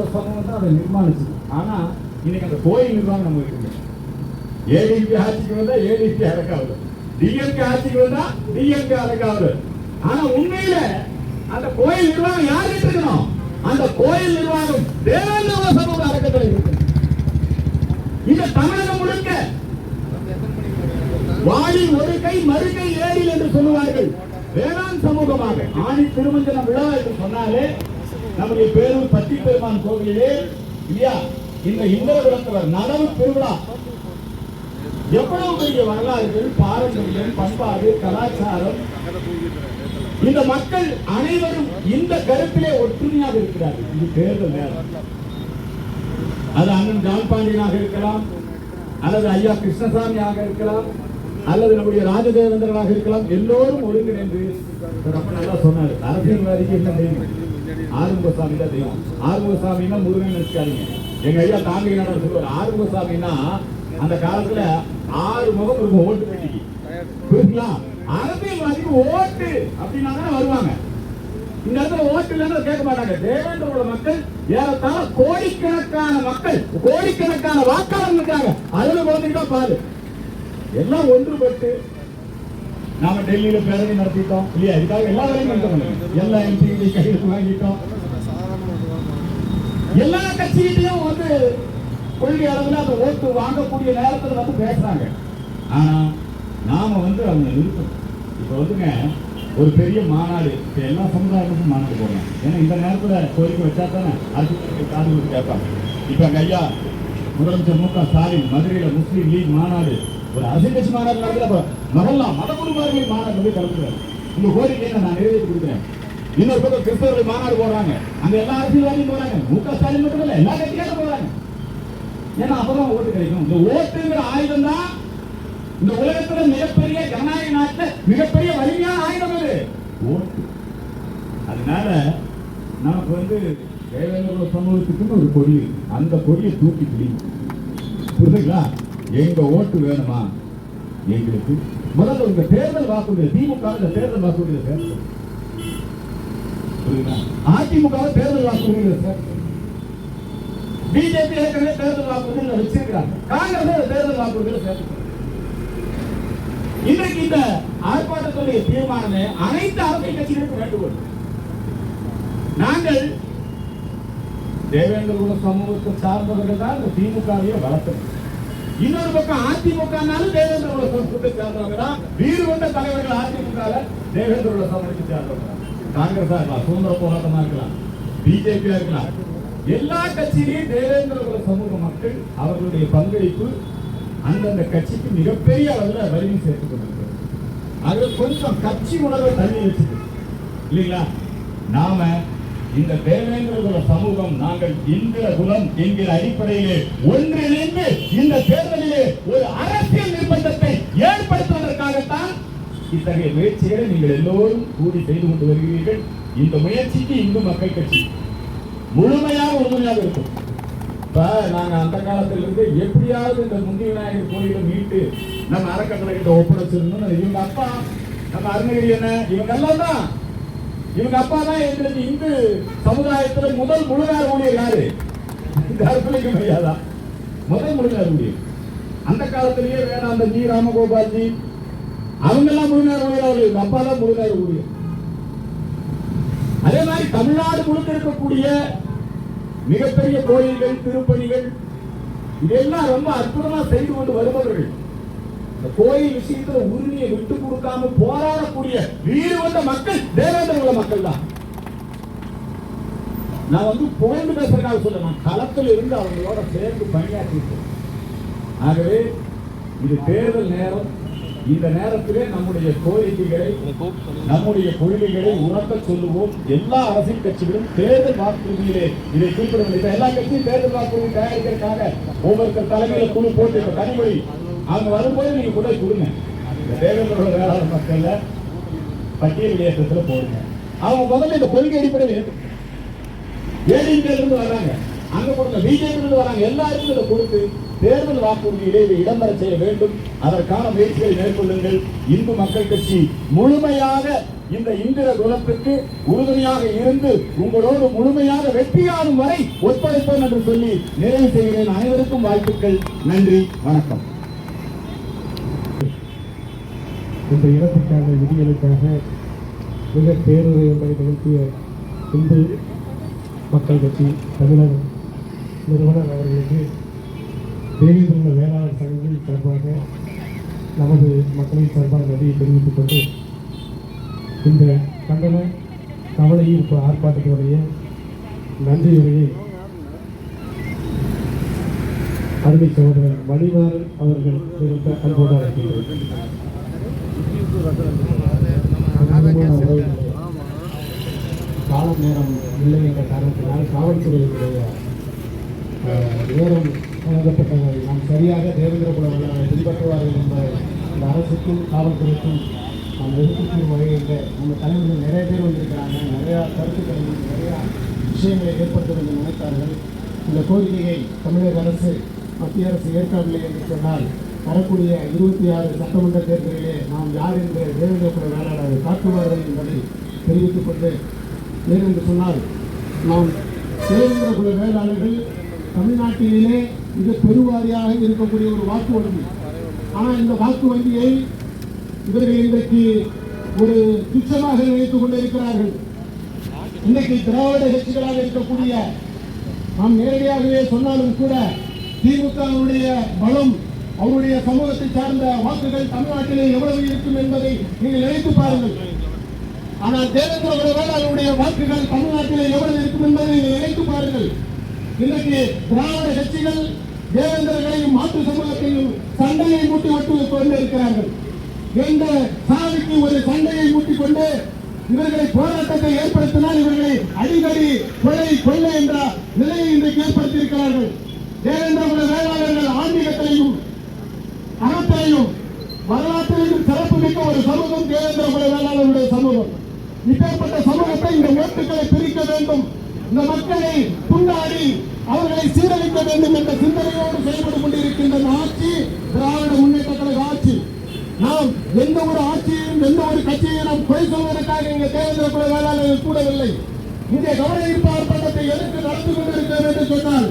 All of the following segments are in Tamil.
ஒரு சமூகம் தான் அதை நிர்மாணிச்சது. ஆனா இன்னைக்கு அந்த கோயில் நிர்வாகம் நம்ம இருக்கு ஏடிபி ஆட்சிக்கு வந்தா ஏடிபி அரக்காவது. டிஎம்கே ஆட்சிக்கு வந்தா டிஎம்கே அரக்காவது. ஆனா உண்மையில அந்த கோயில் நிர்வாகம் யாருக்கு இருக்கணும் அந்த கோயில் நிர்வாகம் தேவேந்திர சமூக அடக்கத்தில் இருக்கு இந்த தமிழகம் முழுக்க வாழி ஒரு கை மறு கை ஏறில் என்று சொல்லுவார்கள். வேளாண் சமூகமாக. ஆணி திருமஞ்சன விழா என்று சொன்னாலே நம்முடைய பேரூர் பத்தி பெருமான் கோவிலே இல்லையா? இந்த இந்திரகுலத்தவர் நடவு திருவிழா. எவ்வளவு பெரிய வரலாறுகள் பாரம்பரியம் பண்பாடு கலாச்சாரம். இந்த மக்கள் அனைவரும் இந்த கருத்திலே ஒற்றுமையாக இருக்கிறார்கள். இது தேர்தல் நேரம் அது அண்ணன் ஜான்பாண்டியனாக இருக்கலாம் அல்லது ஐயா கிருஷ்ணசாமியாக இருக்கலாம் அல்லது நம்முடைய ராஜதேவேந்திரனாக இருக்கலாம். எல்லோரும் ஒருங்கிணைந்து ரொம்ப நல்லா சொன்னாரு அரசியல்வாதிக்கு என்ன தெய்வம் ஆறுமுகசாமி தான் தெய்வம். ஆறுமுகசாமின்னா முருகன் நினைச்சாருங்க எங்க ஐயா தாண்டி நடர் சொல்லுவார் ஆறுமுகசாமின்னா அந்த காலத்துல ஆறு முகம் இருக்கும் ஓட்டு பெட்டிக்கு. புரியுங்களா அரசியல்வாதிக்கு ஓட்டு அப்படின்னா தானே வருவாங்க. இந்த இடத்துல ஓட்டு இல்லைன்னு கேட்க மாட்டாங்க. தேவேந்திரோட மக்கள் ஏறத்தாழ கோடிக்கணக்கான மக்கள் கோடிக்கணக்கான வாக்காளர் இருக்காங்க. அதுல குழந்தைங்க பாரு. எல்லாம் ஒன்றுபட்டு நாம டெல்லியில பேரணி நடத்திட்டோம். இல்லையா? இதுக்காக எல்லா வேலையும் பண்ணிட்டோம் எல்லா எம்பி கையில் வாங்கிட்டோம். எல்லா கட்சியிலையும் வந்து கொள்கை அளவில் அந்த ஓட்டு வாங்கக்கூடிய நேரத்தில் வந்து பேசுறாங்க. ஆனா நாம வந்து அவங்க நிறுத்தணும். இப்போ வந்துங்க ஒரு பெரிய மாநாடு இப்போ எல்லா சமுதாயத்துக்கும் மாநாடு போடணும். ஏன்னா இந்த நேரத்தில் கோரிக்கை வச்சா தானே அது காது கொடுத்து கேட்பாங்க. இப்போ எங்கள் ஐயா முதலமைச்சர் மு க ஸ்டாலின் மதுரையில் முஸ்லீம் லீக் மாநாடு ஒரு அரசியல் கட்சி மாநாடு நடக்கிறப்ப மகல்லா மத குருமார்கள் மாநாடு போய் கலந்துறாரு உங்க கோரிக்கையை நான் நிறைவேற்றி கொடுக்குறேன். இன்னொரு பக்கம் கிறிஸ்தவர்கள் மாநாடு போடுறாங்க. அங்க எல்லா அரசியல்வாதியும் போறாங்க. மு க ஸ்டாலின் மட்டும் இல்ல எல்லா கட்சியாரும் போறாங்க. ஏன்னா அப்பதான் ஓட்டு கிடைக்கும். இந்த ஓட்டுங்கிற ஆயுதம் தான் இந்த உலகத்துல மிகப்பெரிய ஜனநாயக நாட்டுல மிகப்பெரிய வலிமையான ஆயுதம் அது. ஓட்டு. அதனால நமக்கு வந்து தேவேந்திர சமூகத்துக்குன்னு ஒரு கொடி அந்த கொடியை தூக்கி பிடிக்கும் புரியுதுங்களா எங்க ஓட்டு வேணுமா? எங்களுக்கு. முதல்ல உங்க தேர்தல் வாக்குறுதி திமுக இந்த தேர்தல் வாக்குறுதியில சேர்த்து அதிமுக தேர்தல் வாக்குறுதியில சேர்த்து பிஜேபி ஏற்கனவே தேர்தல் வாக்குறுதியில் வச்சிருக்கிறாங்க. காங்கிரஸ் தேர்தல் வாக்குறுதியில் சேர்த்து இன்றைக்கு இந்த ஆர்ப்பாட்டத்துடைய தீர்மானமே அனைத்து அரசியல் கட்சிகளுக்கும் வேண்டுகோள். நாங்கள் தேவேந்திர குல சமூகத்தை சார்ந்தவர்கள் தான் இந்த திமுகவையே வளர்த்தது இன்னொரு பக்கம் அதிமுகனாலும் தேவேந்திர குல சமூகத்தை சேர்ந்தவங்க தான் வீடு கொண்ட தலைவர்கள் அதிமுக தேவேந்திர சமூகத்தை சேர்ந்தவங்க. தான். காங்கிரஸா இருக்கலாம் சுதந்திர போராட்டமா இருக்கலாம் பிஜேபியா இருக்கலாம். எல்லா கட்சியிலையும் தேவேந்திர சமூக மக்கள் அவர்களுடைய பங்களிப்பு அந்தந்த கட்சிக்கு மிகப்பெரிய அளவில் வலிமை சேர்த்துக் கொண்டிருக்கிறது. அது கொஞ்சம் கட்சி உணர்வை தள்ளி வச்சுது இல்லைங்களா? நாம இந்த தேவேந்திர குல சமூகம் நாங்கள் இந்திர குலம் என்கிற அடிப்படையிலே ஒன்றிணைந்து இந்த தேர்தலிலே ஒரு அரசியல் நிர்பந்தத்தை ஏற்படுத்துவதற்காகத்தான் இத்தகைய முயற்சிகளை நீங்கள் எல்லோரும் கூடி செய்து கொண்டு வருகிறீர்கள். இந்த முயற்சிக்கு இந்து மக்கள் கட்சி முழுமையாக உறுதுணையாக இருக்கும். இப்ப நாங்க அந்த காலத்திலிருந்து எப்படியாவது இந்த முந்தி விநாயகர் கோயிலை மீட்டு நம்ம அறக்கட்டளை கிட்ட ஒப்படைச்சிருந்தோம் இவங்க அப்பா நம்ம அருணகிரி என்ன இவங்க எல்லாம் தான் இவங்க அப்பா தான் எங்களுக்கு இந்து சமுதாயத்துல முதல் முழுகார் ஊழியர் யாரு? கருப்பிலைக்கு மரியாதா முதல் முழுகார் ஊழியர். அந்த காலத்திலேயே வேணாம் அந்த ஜி ராமகோபால்ஜி அவங்க எல்லாம் முழுநாள் ஊழியர்? அவர்கள் இவங்க அப்பா தான் முழுநாள் ஊழியர். அதே மாதிரி தமிழ்நாடு முழுக்க இருக்கக்கூடிய மிகப்பெரிய கோயில்கள் திருப்பணிகள் இதெல்லாம் ரொம்ப அற்புதமா செய்து கொண்டு வருபவர்கள். இந்த கோயில் விஷயத்துல உரிமையை விட்டு கொடுக்காம போராடக்கூடிய வீடு வந்த மக்கள் தேவேந்திர உள்ள மக்கள் தான். நான் வந்து புகழ்ந்து பேசுறதுக்காக சொல்ல நான் களத்தில் இருந்து அவங்களோட சேர்ந்து பணியாற்றிருக்கேன் ஆகவே இது தேர்தல் நேரம். இந்த நேரத்திலே நம்முடைய கோரிக்கைகளை நம்முடைய கொள்கைகளை உணர்த்த சொல்லுவோம். எல்லா அரசியல் கட்சிகளும் தேர்தல் வாக்குறுதியிலே இதை குறிப்பிட இப்ப எல்லா கட்சியும் தேர்தல் வாக்குறுதி தயாரிக்கிறதுக்காக ஒவ்வொருத்தர் தலைமையில குழு போட்டு இப்ப கனிமொழி அவங்க வரும்போது நீங்கள் கூட கொடுங்க. இந்த தேவேந்திரோட வேளாண் மக்கள்ல பட்டியல் ஏற்றத்தில் போடுங்க. அவங்க முதல்ல இந்த கொள்கை அடிப்படையில் ஏடிஎம்கே இருந்து வர்றாங்க. அங்கே கொடுங்க பிஜேபி வராங்க. எல்லாருக்கும் இதை கொடுத்து தேர்தல் வாக்குறுதியிலே இதை இடம்பெற செய்ய வேண்டும். அதற்கான முயற்சிகளை மேற்கொள்ளுங்கள். இந்து மக்கள் கட்சி முழுமையாக இந்த இந்திர குலத்துக்கு உறுதுணையாக இருந்து உங்களோடு முழுமையாக வெற்றியாகும் வரை ஒத்துழைப்போம் என்று சொல்லி நிறைவு செய்கிறேன். அனைவருக்கும் வாழ்த்துக்கள். நன்றி. வணக்கம். இந்த இடத்துக்கான விதிகளுக்காக மிக பேருரை என்பதை நிகழ்த்திய இந்து மக்கள் கட்சி தமிழக நிறுவனர் அவர்களுக்கு தேவேந்திர வேளாண் சங்கங்கள் சார்பாக நமது மக்களின் சார்பாக நன்றியை தெரிவித்துக் கொண்டு இந்த கண்டன கவலை ஈர்ப்பு ஆர்ப்பாட்டத்தினுடைய நன்றியுரையை அருமை சகோதரர் மணிமாறன் அவர்கள் நிகழ்த்த அன்போடு அழைக்கின்றனர் கால நேரம் இல்லை என்ற காரணத்தினால் காவல்துறையினுடைய நேரம் வழங்கப்பட்டதை நாம் சரியாக தேவேந்திர குல பின்பற்றுவார்கள் என்ற இந்த அரசுக்கும் காவல்துறைக்கும் நாம் எதிர்க்கும் கூறும் வகையில் நம்ம தலைவர்கள் நிறைய பேர் வந்திருக்கிறாங்க நிறையா கருத்துக்களையும் நிறையா விஷயங்களை ஏற்படுத்த வேண்டும் நினைத்தார்கள் இந்த கோரிக்கையை தமிழக அரசு மத்திய அரசு ஏற்கவில்லை என்று சொன்னால் வரக்கூடிய இருபத்தி ஆறு சட்டமன்ற தேர்தலிலே நாம் யார் என்ற தேவேந்திர குல வேளாளரை காட்டுவார்கள் என்பதை தெரிவித்துக் கொண்டு ஏனென்று சொன்னால் நாம் தேவேந்திர வேளாளர்கள் தமிழ்நாட்டிலே மிக பெருவாரியாக இருக்கக்கூடிய ஒரு வாக்கு வங்கி. ஆனால் இந்த வாக்கு வங்கியை இவர்கள் இன்றைக்கு ஒரு துச்சமாக நினைத்துக் கொண்டிருக்கிறார்கள் இன்றைக்கு திராவிட கட்சிகளாக இருக்கக்கூடிய நாம் நேரடியாகவே சொன்னாலும் கூட திமுகவுடைய பலம் அவருடைய சமூகத்தை சார்ந்த வாக்குகள் தமிழ்நாட்டிலே எவ்வளவு இருக்கும் என்பதை நீங்கள் நினைத்து பாருங்கள். ஆனால் தேவேந்திர வேளாளருடைய வாக்குகள் தமிழ்நாட்டிலே எவ்வளவு இருக்கும் என்பதை நீங்கள் நினைத்து பாருங்கள். இன்றைக்கு திராவிட கட்சிகள் தேவேந்திரர்களையும் மாற்று சமூகத்தையும் சண்டையை மூட்டி விட்டு கொண்டிருக்கிறார்கள். எந்த சாதிக்கு ஒரு சண்டையை மூட்டிக் கொண்டு இவர்களை போராட்டத்தை ஏற்படுத்தினால் இவர்களை அடிக்கடி கொலை கொள்ளை என்ற நிலையை இன்றைக்கு ஏற்படுத்தியிருக்கிறார்கள். தேவேந்திர வேளாளர்கள் ஆன்மீகத்திலையும் அறத்திலையும் வரலாற்றிலும் சிறப்பு மிக்க ஒரு சமூகம் தேவேந்திர குல வேளாளருடைய சமூகம். இப்பேற்பட்ட சமூகத்தை இந்த ஓட்டுகளை பிரிக்க வேண்டும். இந்த மக்களை துண்டாடி அவர்களை சீரழிக்க வேண்டும் என்ற சிந்தனையோடு செயல்பட்டு கொண்டிருக்கின்ற ஆட்சி திராவிட முன்னேற்ற கழக ஆட்சி. நாம் எந்த ஒரு ஆட்சியையும் எந்த ஒரு கட்சியையும் நாம் குறை சொல்வதற்காக இங்கே தேவேந்திர குல வேளாளர்கள் கூடவில்லை. இங்கே கவன ஈர்ப்பு ஆர்ப்பாட்டத்தை எதிர்த்து நடந்து கொண்டிருக்கிறோம் என்று சொன்னால்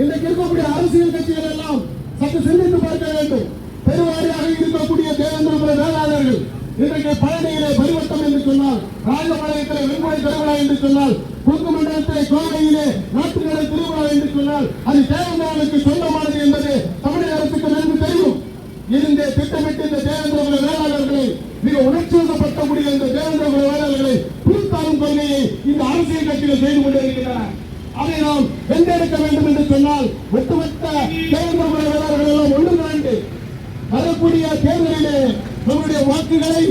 இன்றைக்கு இருக்கக்கூடிய அரசியல் கட்சிகள் எல்லாம் சற்று சிந்தித்து பார்க்க வேண்டும். பெருவாரியாக இருக்கக்கூடிய தேவேந்திர வேளாளர்கள் இன்றைக்கு பழனியிலே பரிவட்டம் என்று சொன்னால் ராஜபாளையத்திலே வெண்மொழி திருவிழா என்று சொன்னால் கொங்கு மண்டலத்திலே கோவையிலே நாட்டுக்கடை திருவிழா என்று சொன்னால் அது தேவேந்திரனுக்கு சொந்தமானது என்பது தமிழக அரசுக்கு நன்கு தெரியும். இருந்தே திட்டமிட்டு இந்த தேவேந்திர வேளாளர்களை மிக உணர்ச்சிவசப்படுத்தக்கூடிய இந்த தேவேந்திர வேளாளர்களை பிரித்தாளும் கொள்கையை இந்த அரசியல் கட்சிகள் செய்து கொண்டிருக்கின்றன. அதை நாம் வென்றெடுக்க வேண்டும் என்று சொன்னால் ஒட்டுமொத்த தேவேந்திர வேளாளர்கள் எல்லாம் ஒன்று திரண்டு வரக்கூடிய தேர்தலிலே நம்முடைய வாக்குகளை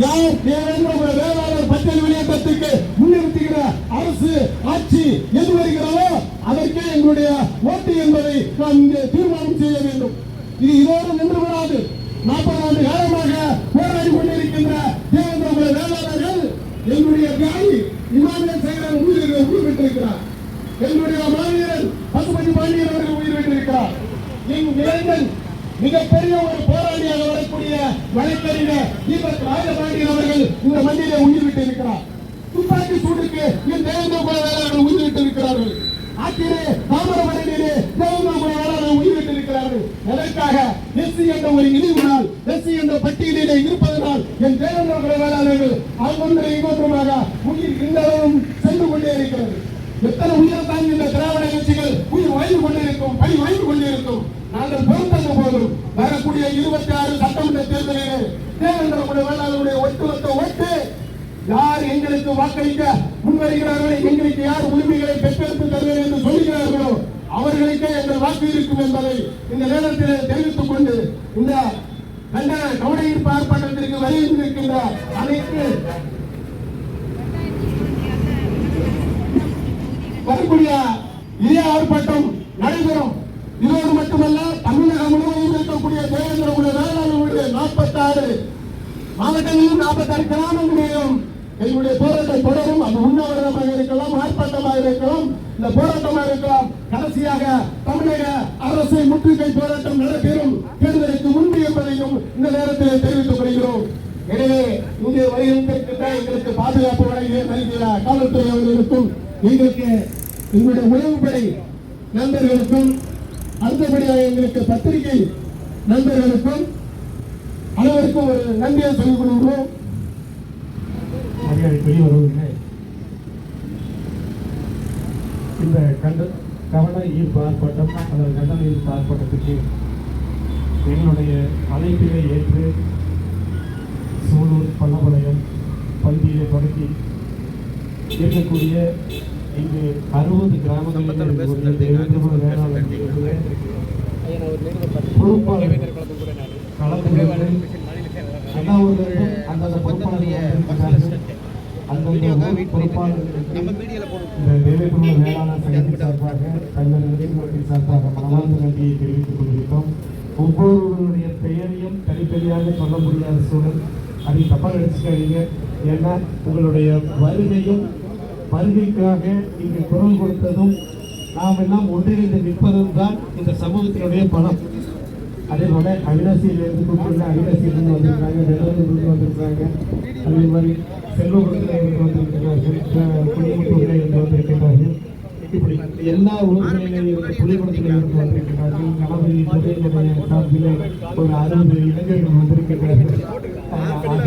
யார் தேவேந்திர குல வேளாளர் பட்டியல் வெளியேற்றத்துக்கு முன்னிறுத்துகிற அரசு ஆட்சி எது வருகிறதோ அதற்கே எங்களுடைய ஓட்டு என்பதை நாம் இங்கே தீர்மானம் செய்ய வேண்டும் இது இதோடு நின்று விடாது நாற்பது ஆண்டு காலமாக போராடி கொண்டிருக்கின்ற தேவேந்திர குல வேளாளர்கள் எங்களுடைய தியாகி இமானுவேல் சேகரன் உயிர் உயிர் பெற்றிருக்கிறார் எங்களுடைய மாவீரன் பசுபதி பாண்டியன் அவர்கள் உயிர் பெற்றிருக்கிறார் என் இளைஞன் மிகப்பெரிய ஒரு போராளியாக வரக்கூடிய வழக்கறிஞர் தீபக் ராஜபாண்டியன் அவர்கள் இந்த மண்ணிலே உயிர் விட்டிருக்கிறார் துப்பாக்கி சூட்டுக்கு என் தேவேந்திர குல வேளாளர்கள் உயிர் விட்டிருக்கிறார்கள். ஆற்றிலே தாமிரபரணியிலே தேவேந்திர குல வேளாளர்கள் உயிர் இருக்கிறார்கள் எதற்காக? எஸ்சி என்ற ஒரு இழிவுனால் எஸ்சி என்ற பட்டியலிலே இருப்பதனால் என் தேவேந்திர குல வேளாளர்கள் அங்கொன்றை இங்கொன்றுமாக உயிர் இந்த சென்று கொண்டே இருக்கிறது. எத்தனை உயிரை தாங்கி இந்த திராவிட கட்சிகள் உயிர் வாய்ந்து கொண்டிருக்கும் பணி வாய்ந்து கொண்டிருக்கும்? நாங்கள் பொறுத்தந்த போதும். வரக்கூடிய இருபத்தி ஆறு சட்டமன்ற தேர்தலிலே தேவேந்திர குல வேளாளருடைய ஒட்டுமொத்த ஓட்டு யார் எங்களுக்கு வாக்களிக்க முன்வருகிறார்களோ எங்களுக்கு யார் உரிமைகளை பெற்றெடுத்து தருவேன் என்று சொல்லுகிறார்களோ அவர்களுக்கே எங்கள் வாக்கு இருக்கும் என்பதை இந்த நேரத்தில் தெரிவித்துக் கொண்டு இந்த கண்டன கவன ஆர்ப்பாட்டத்திற்கு வருகின்றிருக்கின்ற அனைத்து வரக்கூடிய இதே ஆர்ப்பாட்டம் நடைபெறும். இதோடு மட்டுமல்ல தமிழகம் முழுவதும் இருக்கக்கூடிய தேவேந்திர குல வேளாளர்களுடைய நாற்பத்தாறு மாவட்டங்களிலும் நாற்பத்தாறு கிராம எங்களுடைய போராட்டம் தொடரும். அது உண்ணாவிரதமாக இருக்கலாம் ஆர்ப்பாட்டமாக இருக்கலாம். இந்த போராட்டமாக இருக்கலாம். கடைசியாக தமிழக அரசை முற்றுகை போராட்டம் நடைபெறும் தேர்தலுக்கு முன்பு என்பதையும் இந்த நேரத்தில் தெரிவித்துக் கொள்கிறோம். எனவே இங்கே வருகின்ற எங்களுக்கு பாதுகாப்பு வழங்கிய நல்கிற காவல்துறை அவர்களுக்கும் எங்களுக்கு எங்களுடைய உளவுப்படை நண்பர்களுக்கும் அடுத்தபடியாக எங்களுக்கு பத்திரிகை நண்பர்களுக்கும் அனைவருக்கும் ஒரு நன்றியை சொல்லிக் கொள்கிறோம். மரியாதைக்குரிய உறவுகளே இந்த கண்ட கவன ஈர்ப்பு ஆர்ப்பாட்டம் அல்லது கண்டன ஈர்ப்பு ஆர்ப்பாட்டத்துக்கு எங்களுடைய அழைப்பினை ஏற்று சூலூர் பள்ளபாளையம் பகுதியிலே தொடங்கி இருக்கக்கூடிய இங்கு அறுபது கிராமங்களில் இருக்கக்கூடிய தேவேந்திரபுர வேளாண் குழுவிலே பொறுப்பாளர் கலந்து எல்லா ஊர்களிலும் அந்தந்த பொறுப்பாளர்கள். அந்தந்த பொறுப்பாளர்களுக்கு இந்த தேவேந்திர வேளாண் சங்கத்தின் சார்பாக தங்கள் நிலையத்தின் சார்பாக மனமார்ந்த நன்றியை தெரிவித்துக் கொள்கிறோம் ஒவ்வொருவருடைய பெயரையும் தனித்தனியாக சொல்ல முடியாத சூழல். அதை தப்பாக நினைச்சுக்காதீங்க. ஏன்னா உங்களுடைய வருகையும் வருகைக்காக இங்கு குரல் கொடுத்ததும் நாம் எல்லாம் ஒன்றிணைந்து நிற்பதும் தான் இந்த சமூகத்தினுடைய பலம். அதே போல அவினாசியிலிருந்து கூப்பிட்டு அவினாசியிலிருந்து வந்திருக்காங்க வெள்ளூரிலிருந்து வந்திருக்காங்க அதே மாதிரி செல்வபுரத்தில் இருந்து வந்திருக்கிறார்கள் புளியமுத்தூரில் இருந்து வந்திருக்கிறார்கள். இப்படி எல்லா ஊர்களிலும் இருந்து இருந்து வந்திருக்கிறார்கள். கணபதி துறையினுடைய சார்பில் ஒரு அறுபது இளைஞர்கள் வந்திருக்கிறார்கள். ஆக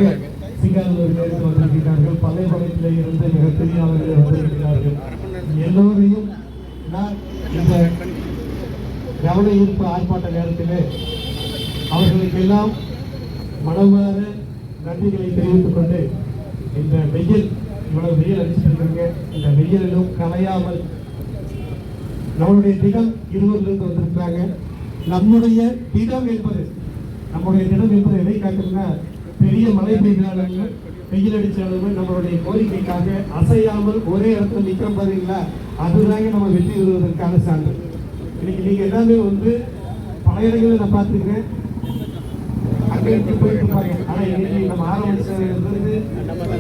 சிங்கானூரில் வந்திருக்கிறார்கள். பழையபாளையத்தில் இருந்து மிகப்பெரிய அளவில் வந்திருக்கிறார்கள். எல்லோரையும் நான் இந்த கவன ஈர்ப்பு ஆர்ப்பாட்ட நேரத்திலே அவர்களுக்கெல்லாம் மனமார நன்றிகளை தெரிவித்துக் கொண்டு இந்த வெயில் இவ்வளவு வெயில் அடிச்சிருக்கிறீங்க இந்த வெயிலிலும் கலையாமல் நம்மளுடைய திடம் இருவரிலிருந்து வந்திருக்கிறாங்க. நம்முடைய திடம் என்பது நம்முடைய திடம் என்பது எதை காட்டுதுன்னா பெரிய மழை பெய்தாலும் வெயில் அடிச்சாலுமே நம்மளுடைய கோரிக்கைக்காக அசையாமல் ஒரே இடத்துல நிற்கிறோம் பாருங்களா? அதுதாங்க நம்ம வெற்றி பெறுவதற்கான சான்று. இன்னைக்கு நீங்க எல்லாமே வந்து பல இடங்களில் நான் பார்த்துருக்கேன். அங்க இருந்து போயிட்டு இருப்பாங்க ஆனா இன்னைக்கு நம்ம ஆரம்பிச்சதுல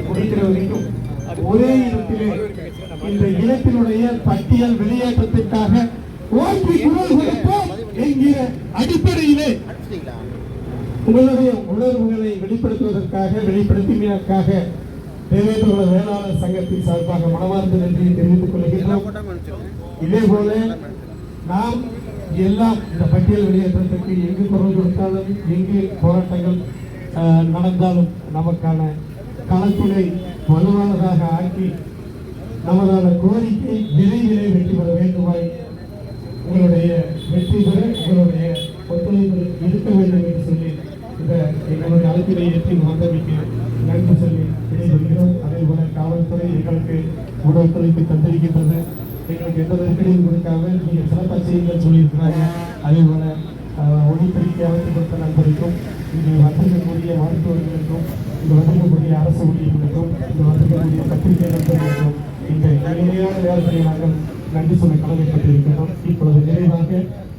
முடிக்கிற வரைக்கும் ஒரே இடத்திலே இந்த இனத்தினுடைய பட்டியல் வெளியேற்றத்திற்காக ஓட்டி குரல் கொடுப்போம் என்கிற அடிப்படையிலே. உங்களுடைய உணர்வுகளை வெளிப்படுத்துவதற்காக வெளிப்படுத்தினதற்காக தேவேந்திர வேளாளர் சங்கத்தின் சார்பாக மனமார்ந்த நன்றியை தெரிவித்துக் கொள்கின்றோம். இதே போல நாம் எல்லாம் இந்த பட்டியல் வெளியேற்றத்துக்கு எங்கு குரல் கொடுத்தாலும் எங்கு போராட்டங்கள் நடந்தாலும் நமக்கான களத்துணை வலுவானதாக ஆக்கி நமதான கோரிக்கை விரைவிலே வெற்றி பெற வேண்டுமாய் உங்களுடைய வெற்றி பெற உங்களுடைய ஒத்துழைப்பு இருக்க வேண்டும் என்று சொல்லி இந்த எங்களுடைய அழைப்பினை ஏற்றி வந்தமைக்கு நன்றி சொல்லி விடைபெறுகிறோம். அதே போல காவல்துறை எங்களுக்கு உடல் ஒத்துழைப்பு தந்திருக்கின்றது எங்களுக்கு எந்த நெருக்கடியும் கொடுக்காம நீங்கள் சிறப்பாக செய்யுங்கள் சொல்லியிருக்கிறாங்க. அதே போல ஒளிப்பெருக்கி அமைத்து நண்பருக்கும் இங்கு வந்திருக்கக்கூடிய மருத்துவர்களுக்கும் இங்கு வந்திருக்கக்கூடிய அரசு ஊழியர்களுக்கும் இங்கு வந்திருக்கக்கூடிய பத்திரிகை நண்பர்களுக்கும் இந்த இனிமையான நேரத்தில் நாங்கள் நன்றி சொல்ல கடமைப்பட்டிருக்கிறோம் இப்பொழுது நிறைவாக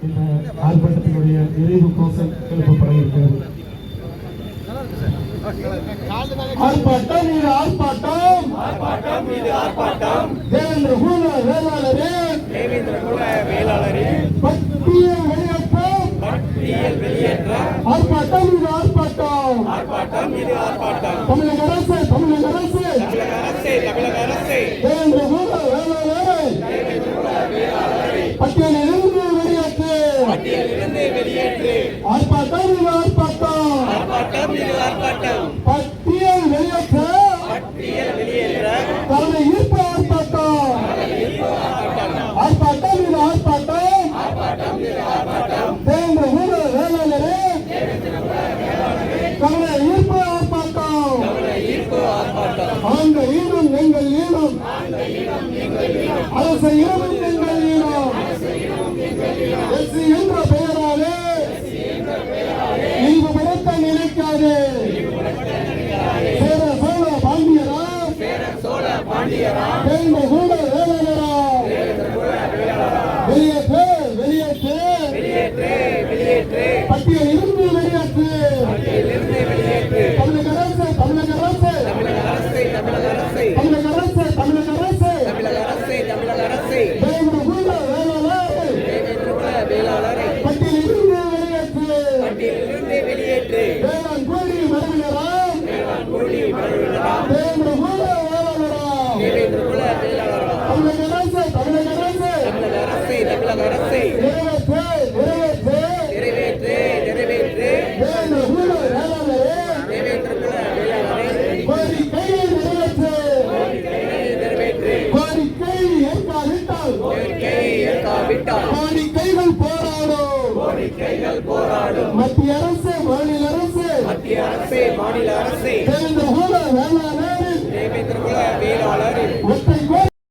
இந்த ஆர்ப்பாட்டத்தினுடைய நிறைவு கோஷம் எழுப்பப்பட இருக்கிறது. ஆர்ப்பாட்டம் இது ஆர்ப்பாட்டம். ஆர்ப்பாட்டம் இது ஆர்ப்பாட்டம். தேவேந்திர குல வேளாளரே. தேவேந்திர குல வேளாளரே. பட்டியல் வெளியேற்றம். பட்டியல் வெளியேற்றம். ஆர்ப்பாட்டம் இது ஆர்ப்பாட்டம். ஆர்ப்பாட்டம் இது ஆர்ப்பாட்டம். தமிழக அரசு தமிழக அரசே தமிழக அரசே தேவேந்திர குல வேளாளரே பட்டியலிலிருந்து வெளியேற்று பட்டியலிருந்து வெளியேற்று ஆர்ப்பாட்டம் இது ஆர்ப்பாட்டம் ஆர்ப்பாட்டம் இது ஆர்ப்பாட்டம் பட்டியல் வெளியேற்ற பட்டியல் வெளியேற்ற தலைமை ஈர்ப்பு ஆர்ப்பாட்டம் ஆர்ப்பாட்டம் இது ஆர்ப்பாட்டம் தேவேந்திர குல வேளாளரே தமிழக ஈர்ப்பு ஆர்ப்பாட்டம் ஆண்ட எங்கள் ஈடும் அரசு ஈடும் எங்கள் என்ற பெயராலே நினைக்காதே சேர சோழ பாண்டியரா Amém. அரசே மாநில அரசே. வேளாளரின் வேளாளரின்